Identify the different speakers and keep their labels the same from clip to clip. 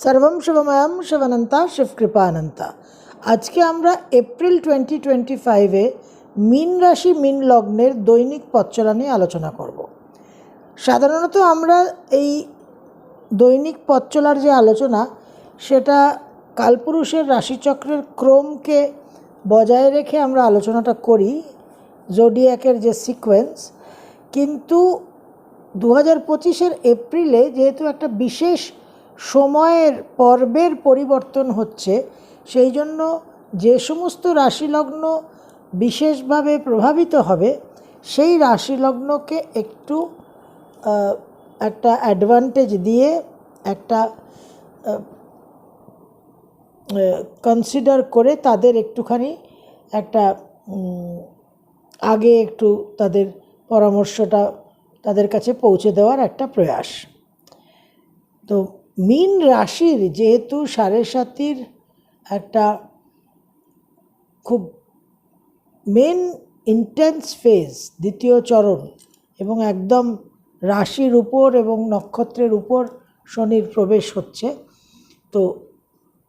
Speaker 1: সর্বম শিবময়ম শিবানন্তা শিবকৃপানন্তা আজকে আমরা April twenty twenty ফাইভে মিন রাশি, মিন লগ্নের দৈনিক পথচলা নিয়ে আলোচনা করব। সাধারণত আমরা এই দৈনিক পথচলার যে আলোচনা, সেটা কালপুরুষের রাশিচক্রের ক্রমকে বজায় রেখে আমরা আলোচনাটা করি, জোডিয়াকের যে সিকোয়েন্স কিন্তু দু হাজার পঁচিশের এপ্রিলে যেহেতু একটা বিশেষ সময়ের পর্বের পরিবর্তন হচ্ছে, সেই জন্য যে সমস্ত রাশিলগ্ন বিশেষভাবে প্রভাবিত হবে, সেই রাশিলগ্নকে একটু একটা অ্যাডভান্টেজ দিয়ে একটা কনসিডার করে তাদের একটুখানি একটা আগে একটু তাদের পরামর্শটা তাদের কাছে পৌঁছে দেওয়ার একটা প্রয়াস। তো মীন রাশির যেহেতু সাড়ে সাতির একটা খুব মেন ইন্টেন্স ফেজ দ্বিতীয় চরণ এবং একদম রাশির উপর এবং নক্ষত্রের উপর শনির প্রবেশ হচ্ছে। তো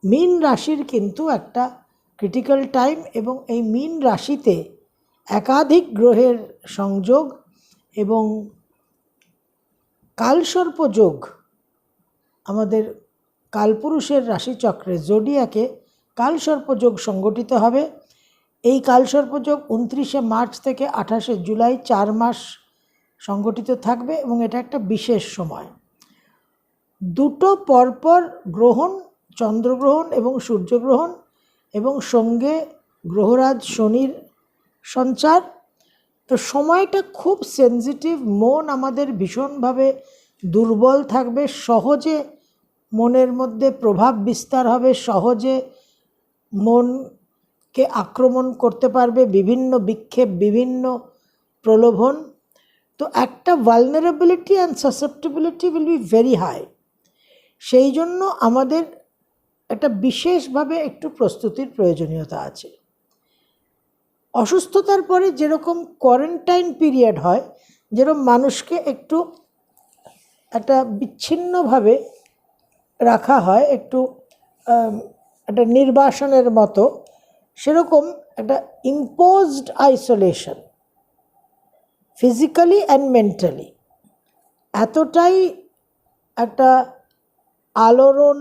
Speaker 1: মীন রাশির কিন্তু একটা ক্রিটিক্যাল টাইম এবং এই মীন রাশিতে একাধিক গ্রহের সংযোগ এবং কালসর্প যোগ আমাদের কালপুরুষের রাশিচক্রে জোডিয়াকে কালসর্পযোগ সংগঠিত হবে। এই কালসর্পযোগ উনত্রিশে মার্চ থেকে আঠাশে জুলাই চার মাস সংগঠিত থাকবে এবং এটা একটা বিশেষ সময়। দুটো পরপর গ্রহণ, চন্দ্রগ্রহণ এবং সূর্যগ্রহণ এবং সঙ্গে গ্রহরাজ শনির সঞ্চার। তো সময়টা খুব সেনজিটিভ মন আমাদের ভীষণভাবে দুর্বল থাকবে, সহজে মনের মধ্যে প্রভাব বিস্তার হবে, সহজে মনকে আক্রমণ করতে পারবে, বিভিন্ন বিক্ষেপ, বিভিন্ন প্রলোভন। তো একটা vulnerability and susceptibility will be very high সেই জন্য আমাদের একটা বিশেষভাবে একটু প্রস্তুতির প্রয়োজনীয়তা আছে। অসুস্থতার পরে যেরকম কোয়ারেন্টাইন পিরিয়ড হয়, যেরকম মানুষকে একটু একটা বিচ্ছিন্নভাবে রাখা হয় একটু একটা নির্বাসনের মতো, সেরকম একটা imposed isolation physically and mentally এতটাই একটা আলোড়ন,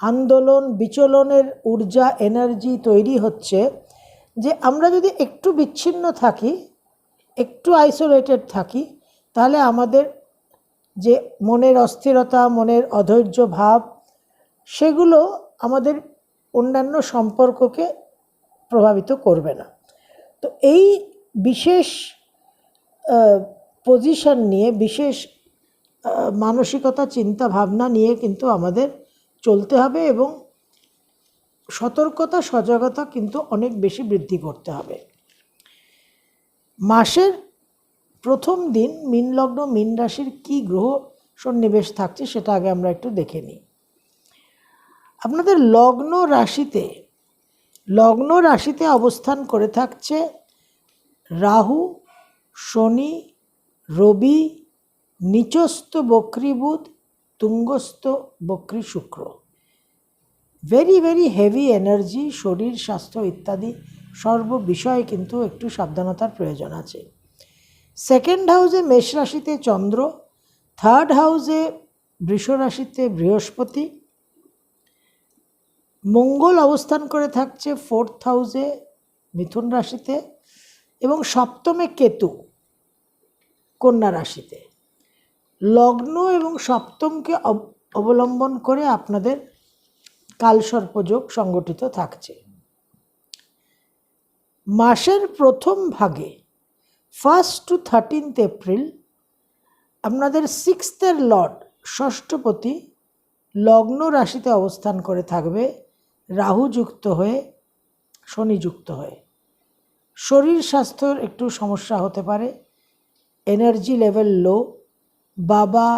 Speaker 1: আন্দোলন, বিচলনের ঊর্জা এনার্জি তৈরি হচ্ছে যে আমরা যদি একটু বিচ্ছিন্ন থাকি, একটু আইসোলেটেড থাকি, তাহলে আমাদের যে মনের অস্থিরতা, মনের অধৈর্য ভাব, সেগুলো আমাদের অন্যান্য সম্পর্ককে প্রভাবিত করবে না। তো এই বিশেষ পজিশন নিয়ে, বিশেষ মানসিকতা, চিন্তা ভাবনা নিয়ে কিন্তু আমাদের চলতে হবে এবং সতর্কতা, সজাগতা কিন্তু অনেক বেশি বৃদ্ধি করতে হবে। মাসের প্রথম দিন মীন লগ্ন, মীন রাশির কী গ্রহ সন্নিবেশ থাকছে সেটা আগে আমরা একটু দেখে নিই। আপনাদের লগ্ন রাশিতে লগ্ন রাশিতে অবস্থান করে থাকছে রাহু, শনি, রবি, নিচস্থ বক্রী বুধ, তুঙ্গস্থ বক্রী শুক্র। ভেরি ভেরি হেভি এনার্জি শরীর, স্বাস্থ্য ইত্যাদি সর্ব বিষয়ে কিন্তু একটু সাবধানতার প্রয়োজন আছে। সেকেন্ড হাউসে মেষ রাশিতে চন্দ্র থার্ড হাউসে বৃষ রাশিতে বৃহস্পতি, মঙ্গল অবস্থান করে থাকছে ফোর্থ হাউসে মিথুন রাশিতে এবং সপ্তমে কেতু কন্যা রাশিতে। লগ্ন এবং সপ্তমকে অব- অবলম্বন করে আপনাদের কালসর্পযোগ সংগঠিত থাকছে। মাসের প্রথম ভাগে ফার্স্ট টু থার্টিনথ এপ্রিল আপনাদের সিক্সথের লর্ড ষষ্ঠপতি লগ্ন রাশিতে অবস্থান করে থাকবে, রাহু যুক্ত হয়ে, শনি যুক্ত হয়ে। শরীর স্বাস্থ্যর একটু সমস্যা হতে পারে এনার্জি লেভেল লো বাবা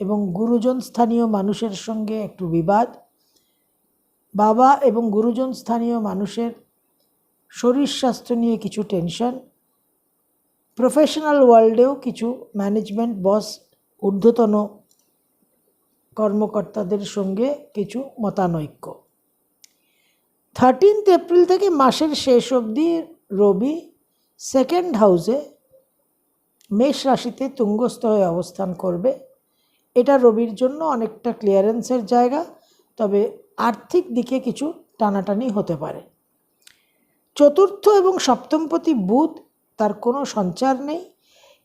Speaker 1: এবং গুরুজন স্থানীয় মানুষের সঙ্গে একটু বিবাদ, বাবা এবং গুরুজন স্থানীয় মানুষের শরীর স্বাস্থ্য নিয়ে কিছু টেনশন প্রফেশনাল ওয়ার্ল্ডেও কিছু ম্যানেজমেন্ট বস ঊর্ধ্বতন কর্মকর্তাদের সঙ্গে কিছু মতানৈক্য। থার্টিনথ এপ্রিল থেকে মাসের শেষ অবধি রবি সেকেন্ড হাউসে মেষ রাশিতে তুঙ্গস্থ হয়ে অবস্থান করবে। এটা রবির জন্য অনেকটা ক্লিয়ারেন্সের জায়গা, তবে আর্থিক দিকে কিছু টানাটানি হতে পারে। চতুর্থ এবং সপ্তমপতি বুধ তার কোনো সঞ্চার নেই।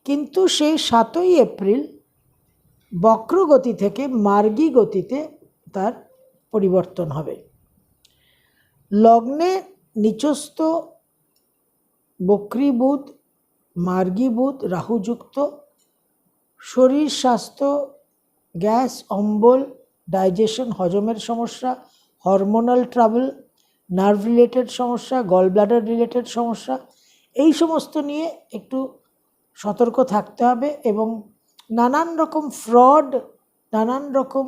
Speaker 1: কিন্তু সেই সাতই এপ্রিল বক্র গতি থেকে মার্গী গতিতে তার পরিবর্তন হবে। লগ্নে নিচস্থ বক্রী বুধ মার্গী বুধ রাহুযুক্ত শরীর স্বাস্থ্য গ্যাস, অম্বল, ডাইজেশন, হজমের সমস্যা, হরমোনাল ট্রাবল নার্ভ রিলেটেড সমস্যা গল ব্লাডার রিলেটেড সমস্যা এই সমস্ত নিয়ে একটু সতর্ক থাকতে হবে এবং নানান রকম ফ্রড নানান রকম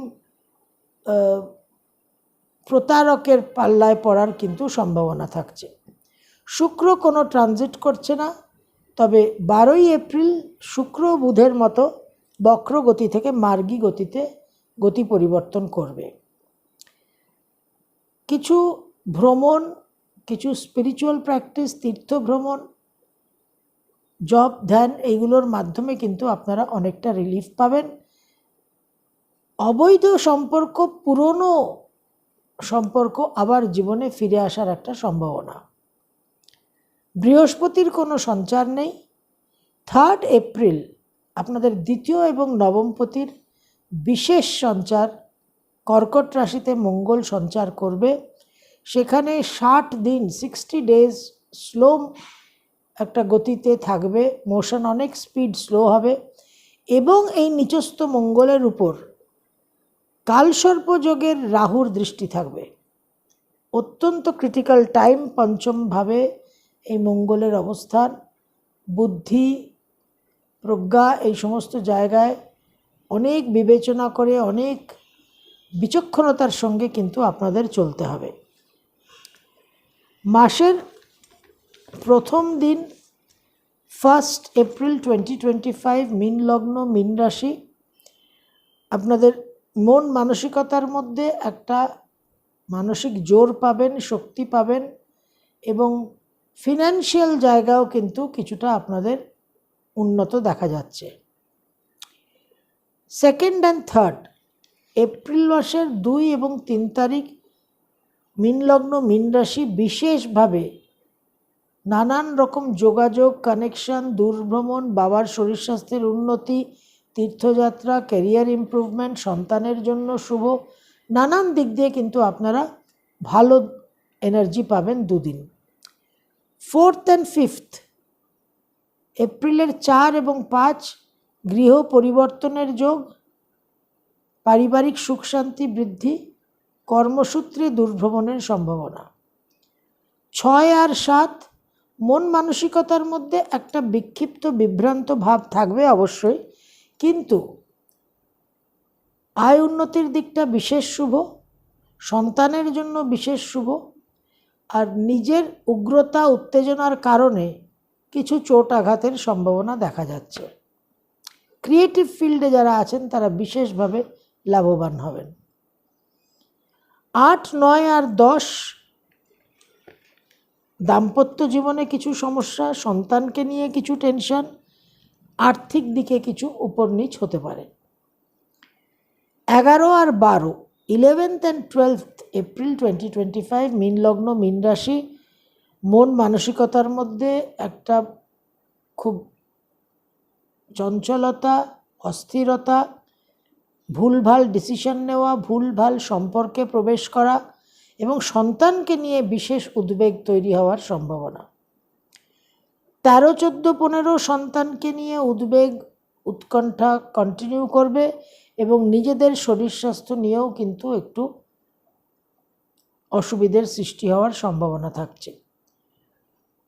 Speaker 1: প্রতারকের পাল্লায় পড়ার কিন্তু সম্ভাবনা থাকছে। শুক্র কোনো ট্রানজিট করছে না, তবে বারোই এপ্রিল শুক্র বুধের মতো বক্র গতি থেকে মার্গী গতিতে গতি পরিবর্তন করবে। কিছু ভ্রমণ, কিছু স্পিরিচুয়াল প্র্যাকটিস তীর্থ ভ্রমণ জব ধ্যান এইগুলোর মাধ্যমে কিন্তু আপনারা অনেকটা রিলিফ পাবেন। অবৈধ সম্পর্ক, পুরনো সম্পর্ক আবার জীবনে ফিরে আসার একটা সম্ভাবনা। বৃহস্পতির কোনো সঞ্চার নেই। থার্ড এপ্রিল আপনাদের দ্বিতীয় এবং নবমপতির বিশেষ সঞ্চার, কর্কট রাশিতে মঙ্গল সঞ্চার করবে। সেখানে ষাট দিন সিক্সটি ডেজ স্লো একটা গতিতে থাকবে মোশন অনেক স্পিড স্লো হবে এবং এই নিচস্থ মঙ্গলের উপর কালসর্প যোগের রাহুর দৃষ্টি থাকবে। অত্যন্ত ক্রিটিক্যাল টাইম পঞ্চমভাবে এই মঙ্গলের অবস্থান, বুদ্ধি, প্রজ্ঞা এই সমস্ত জায়গায় অনেক বিবেচনা করে, অনেক বিচক্ষণতার সঙ্গে কিন্তু আপনাদের চলতে হবে। মাসের প্রথম দিন first April twenty twenty five মিন লগ্ন, মিন রাশি। আপনাদের মন মানসিকতার মধ্যে একটা মানসিক জোর পাবেন, শক্তি পাবেন এবং ফিনান্সিয়াল জায়গাও কিন্তু কিছুটা আপনাদের উন্নত দেখা যাচ্ছে। সেকেন্ড অ্যান্ড থার্ড এপ্রিল মাসের দুই এবং তিন তারিখ, মিন লগ্ন, মিন রাশি বিশেষভাবে নানান রকম যোগাযোগ কানেকশন দূরভ্রমণ, বাবার শরীর স্বাস্থ্যের উন্নতি, তীর্থযাত্রা ক্যারিয়ার ইমপ্রুভমেন্ট সন্তানের জন্য শুভ। নানান দিক দিয়ে কিন্তু আপনারা ভালো এনার্জি পাবেন দুদিন। ফোর্থ অ্যান্ড ফিফথ এপ্রিলের চার এবং পাঁচ, গৃহ পরিবর্তনের যোগ, পারিবারিক সুখ শান্তি বৃদ্ধি, কর্মসূত্রে দুর্ভ্রমণের সম্ভাবনা। ছয় আর সাত মন মানসিকতার মধ্যে একটা বিক্ষিপ্ত, বিভ্রান্ত ভাব থাকবে অবশ্যই। কিন্তু আয় উন্নতির দিকটা বিশেষ শুভ, সন্তানের জন্য বিশেষ শুভ, আর নিজের উগ্রতা, উত্তেজনার কারণে কিছু চোট আঘাতের সম্ভাবনা দেখা যাচ্ছে। ক্রিয়েটিভ ফিল্ডে যারা আছেন, তারা বিশেষভাবে লাভবান হবেন। আট, নয় আর দশ দাম্পত্য জীবনে কিছু সমস্যা, সন্তানকে নিয়ে কিছু টেনশন আর্থিক দিকে কিছু উপর নিচ হতে পারে। এগারো আর বারো eleventh and twelfth April twenty twenty five মিন লগ্ন, মিন রাশি, মন মানসিকতার মধ্যে একটা খুব চঞ্চলতা, অস্থিরতা, ভুলভাল ডিসিশন নেওয়া, ভুলভাল সম্পর্কে প্রবেশ করা এবং সন্তানকে নিয়ে বিশেষ উদ্বেগ তৈরি হওয়ার সম্ভাবনা। তেরো চোদ্দ পনেরো সন্তানকে নিয়ে উদ্বেগ উৎকণ্ঠা কন্টিনিউ করবে এবং নিজেদের শরীর স্বাস্থ্য নিয়েও কিন্তু একটু অসুবিধের সৃষ্টি হওয়ার সম্ভাবনা থাকছে।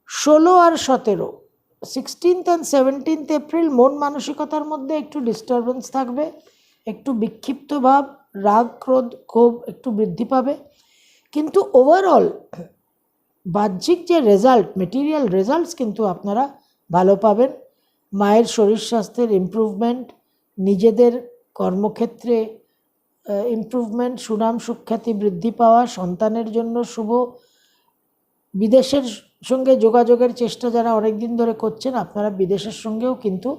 Speaker 1: ষোলো আর সতেরো সিক্সটিন্থ অ্যান্ড সেভেন্টিন্থ এপ্রিল মন মানসিকতার মধ্যে একটু ডিস্টারবেন্স থাকবে, একটু বিক্ষিপ্ত ভাব, রাগ, ক্রোধ, ক্ষোভ একটু বৃদ্ধি পাবে। কিন্তু ওভারঅল বাহ্যিক যে রেজাল্ট মেটেরিয়াল রেজাল্টস কিন্তু আপনারা ভালো পাবেন। মায়ের শরীর স্বাস্থ্যের ইমপ্রুভমেন্ট নিজেদের কর্মক্ষেত্রে ইমপ্রুভমেন্ট সুনাম, সুখ্যাতি বৃদ্ধি পাওয়া, সন্তানের জন্য শুভ। বিদেশের সঙ্গে যোগাযোগের চেষ্টা যারা অনেক দিন ধরে করছেন, আপনারা বিদেশের সঙ্গেও কিন্তু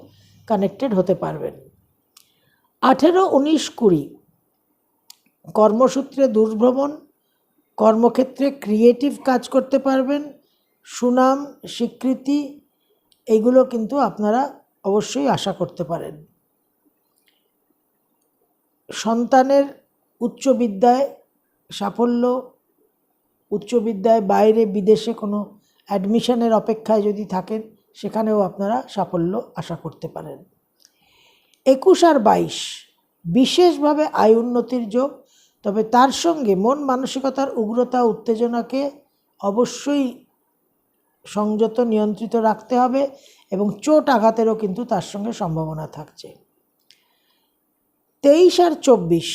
Speaker 1: কানেক্টেড হতে পারবেন। আঠেরো, উনিশ, কুড়ি। কর্মসূত্রে দুর্ভ্রমণ কর্মক্ষেত্রে ক্রিয়েটিভ কাজ করতে পারবেন, সুনাম, স্বীকৃতি, এগুলো কিন্তু আপনারা অবশ্যই আশা করতে পারেন। সন্তানের উচ্চ বিদ্যায় সাফল্য, উচ্চ বিদ্যায় বাইরে বিদেশে কোনো অ্যাডমিশনের অপেক্ষায় যদি থাকেন, সেখানেও আপনারা সাফল্য আশা করতে পারেন। একুশ আর বাইশ, বিশেষভাবে আয় উন্নতির যোগ তবে তার সঙ্গে মন মানসিকতার উগ্রতা, উত্তেজনাকে অবশ্যই সংযত, নিয়ন্ত্রিত রাখতে হবে এবং চোট আঘাতেরও কিন্তু তার সঙ্গে সম্ভাবনা থাকছে। তেইশ আর চব্বিশ,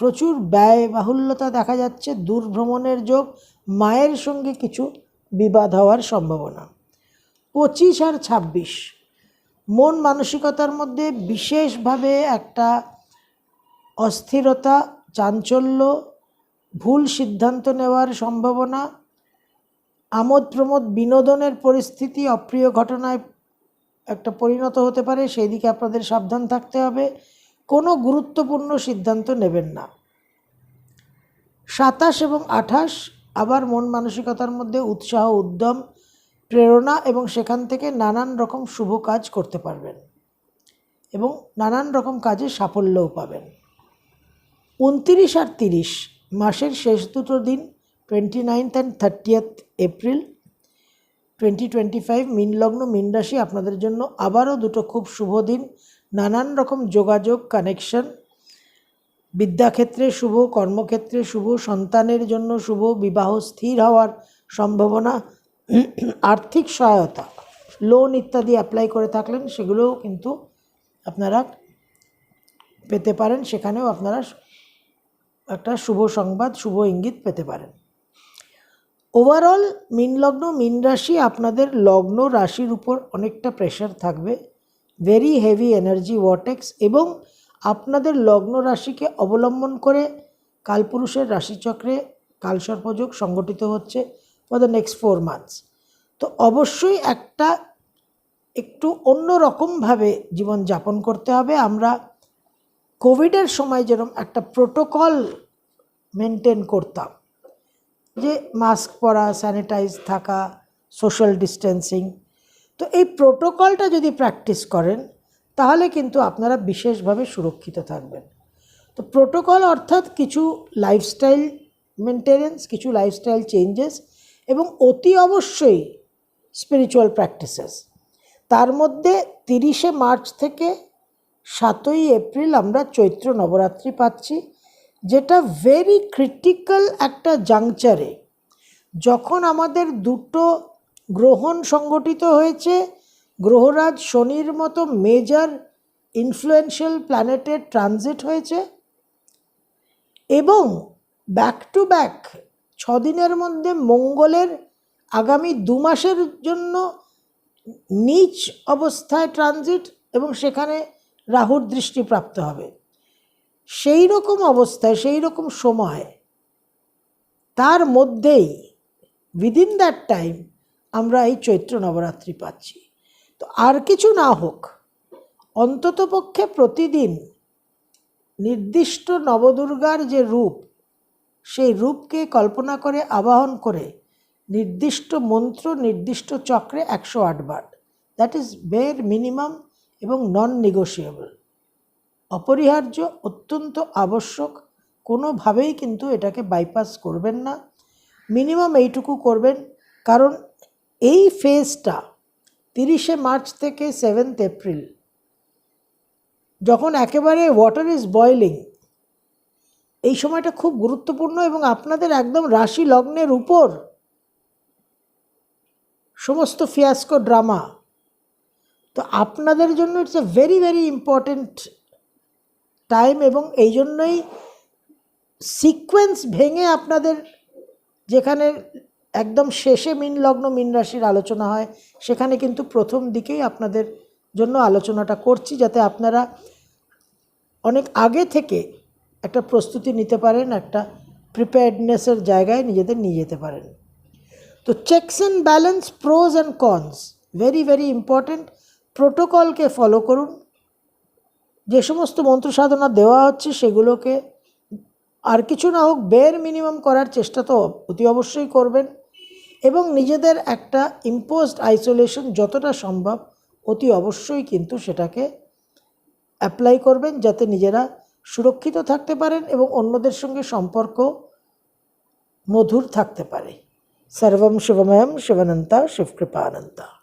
Speaker 1: প্রচুর ব্যয় বাহুল্যতা দেখা যাচ্ছে, দূরভ্রমণের যোগ, মায়ের সঙ্গে কিছু বিবাদ হওয়ার সম্ভাবনা। পঁচিশ আর ছাব্বিশ, মন মানসিকতার মধ্যে বিশেষভাবে একটা অস্থিরতা, চাঞ্চল্য, ভুল সিদ্ধান্ত নেওয়ার সম্ভাবনা আমোদ প্রমোদ বিনোদনের পরিস্থিতি অপ্রিয় ঘটনায় একটা পরিণত হতে পারে সেই দিকে আপনাদের সাবধান থাকতে হবে। কোনো গুরুত্বপূর্ণ সিদ্ধান্ত নেবেন না। সাতাশ এবং আঠাশ আবার মন মানসিকতার মধ্যে উৎসাহ, উদ্যম, প্রেরণা এবং সেখান থেকে নানান রকম শুভ কাজ করতে পারবেন এবং নানান রকম কাজে সাফল্যও পাবেন। উনতিরিশ আর তিরিশ, মাসের শেষ দুটো দিন twenty ninth and thirtieth April twenty twenty five মিনলগ্ন মিন রাশি আপনাদের জন্য আবারও দুটো খুব শুভ দিন। নানান রকম যোগাযোগ কানেকশন বিদ্যাক্ষেত্রে শুভ, কর্মক্ষেত্রে শুভ, সন্তানের জন্য শুভ, বিবাহ স্থির হওয়ার সম্ভাবনা, আর্থিক সহায়তা লোন ইত্যাদি অ্যাপ্লাই করে থাকলেন, সেগুলোও কিন্তু আপনারা পেতে পারেন। সেখানেও আপনারা একটা শুভ সংবাদ, শুভ ইঙ্গিত পেতে পারেন। ওভারঅল মিন লগ্ন, মিন রাশি আপনাদের লগ্ন রাশির উপর অনেকটা প্রেশার থাকবে। ভেরি হেভি এনার্জি ওয়াটেক্স এবং আপনাদের লগ্ন রাশিকে অবলম্বন করে কালপুরুষের রাশিচক্রে কালসর্পযোগ সংগঠিত হচ্ছে for the next four months তো অবশ্যই একটা একটু অন্য রকমভাবে জীবনযাপন করতে হবে। আমরা কোভিডের সময় যেরকম একটা প্রোটোকল মেনটেন করতাম, যে মাস্ক পরা, স্যানিটাইজ থাকা, সোশ্যাল ডিস্টেন্সিং, তো এই প্রোটোকলটা যদি প্র্যাকটিস করেন, তাহলে কিন্তু আপনারা বিশেষভাবে সুরক্ষিত থাকবেন। তো প্রোটোকল অর্থাৎ কিছু লাইফস্টাইল মেনটেনেন্স, কিছু লাইফস্টাইল চেঞ্জেস এবং অতি অবশ্যই স্পিরিচুয়াল প্র্যাকটিসেস। তার মধ্যে তিরিশে মার্চ থেকে সাতই এপ্রিল আমরা চৈত্র নবরাত্রি পাচ্ছি, যেটা ভেরি ক্রিটিক্যাল একটা জাংচারে যখন আমাদের দুটো গ্রহণ সংগঠিত হয়েছে, গ্রহরাজ শনির মতো মেজর ইনফ্লুয়েন্সিয়াল প্ল্যানেটের ট্রানজিট হয়েছে এবং ব্যাক টু ব্যাক ছদিনের মধ্যে মঙ্গলের আগামী দু মাসের জন্য নিচ অবস্থায় ট্রানজিট এবং সেখানে রাহুর দৃষ্টি প্রাপ্ত হবে। সেই রকম অবস্থায়, সেই রকম সময়, তার মধ্যেই উইদিন দ্যাট টাইম আমরা এই চৈত্র নবরাত্রি পাচ্ছি। তো আর কিছু না হোক অন্ততপক্ষে প্রতিদিন নির্দিষ্ট নবদুর্গার যে রূপ, সেই রূপকে কল্পনা করে, আবাহন করে, নির্দিষ্ট মন্ত্র, নির্দিষ্ট চক্রে একশো আটবার দ্যাট ইজ বের মিনিমাম এবং নন নেগোশিয়েবল অপরিহার্য, অত্যন্ত আবশ্যক, কোনোভাবেই কিন্তু এটাকে বাইপাস করবেন না। মিনিমাম এইটুকু করবেন, কারণ এই ফেজটা তিরিশে মার্চ থেকে সেভেন্থ এপ্রিল, যখন একেবারে ওয়াটার ইজ বয়লিং এই সময়টা খুব গুরুত্বপূর্ণ এবং আপনাদের একদম রাশি লগ্নের উপর সমস্ত ফিয়াস্কো ড্রামা তো আপনাদের জন্য it's a very very important time এবং এই জন্যই সিকোয়েন্স ভেঙে আপনাদের যেখানে একদম শেষে মিন লগ্ন, মিন রাশির আলোচনা হয়, সেখানে কিন্তু প্রথম দিকেই আপনাদের জন্য আলোচনাটা করছি যাতে আপনারা অনেক আগে থেকে একটা প্রস্তুতি নিতে পারেন, একটা প্রিপেয়ার্ডনেসের জায়গায় নিজেদের নিয়ে যেতে পারেন। তো checks and balance pros and cons very very important প্রোটোকলকে follow করুন। যে সমস্ত মন্ত্র সাধনা দেওয়া হচ্ছে সেগুলোকে আর কিছু না হোক বের মিনিমাম করার চেষ্টা তো অতি অবশ্যই করবেন এবং নিজেদের একটা ইম্পোজড আইসোলেশন যতটা সম্ভব অতি অবশ্যই কিন্তু সেটাকে অ্যাপ্লাই করবেন যাতে নিজেরা সুরক্ষিত থাকতে পারেন এবং অন্যদের সঙ্গে সম্পর্ক মধুর থাকতে পারে। সর্বম শিবময়ম শিবানন্তা শিবকৃপানন্তা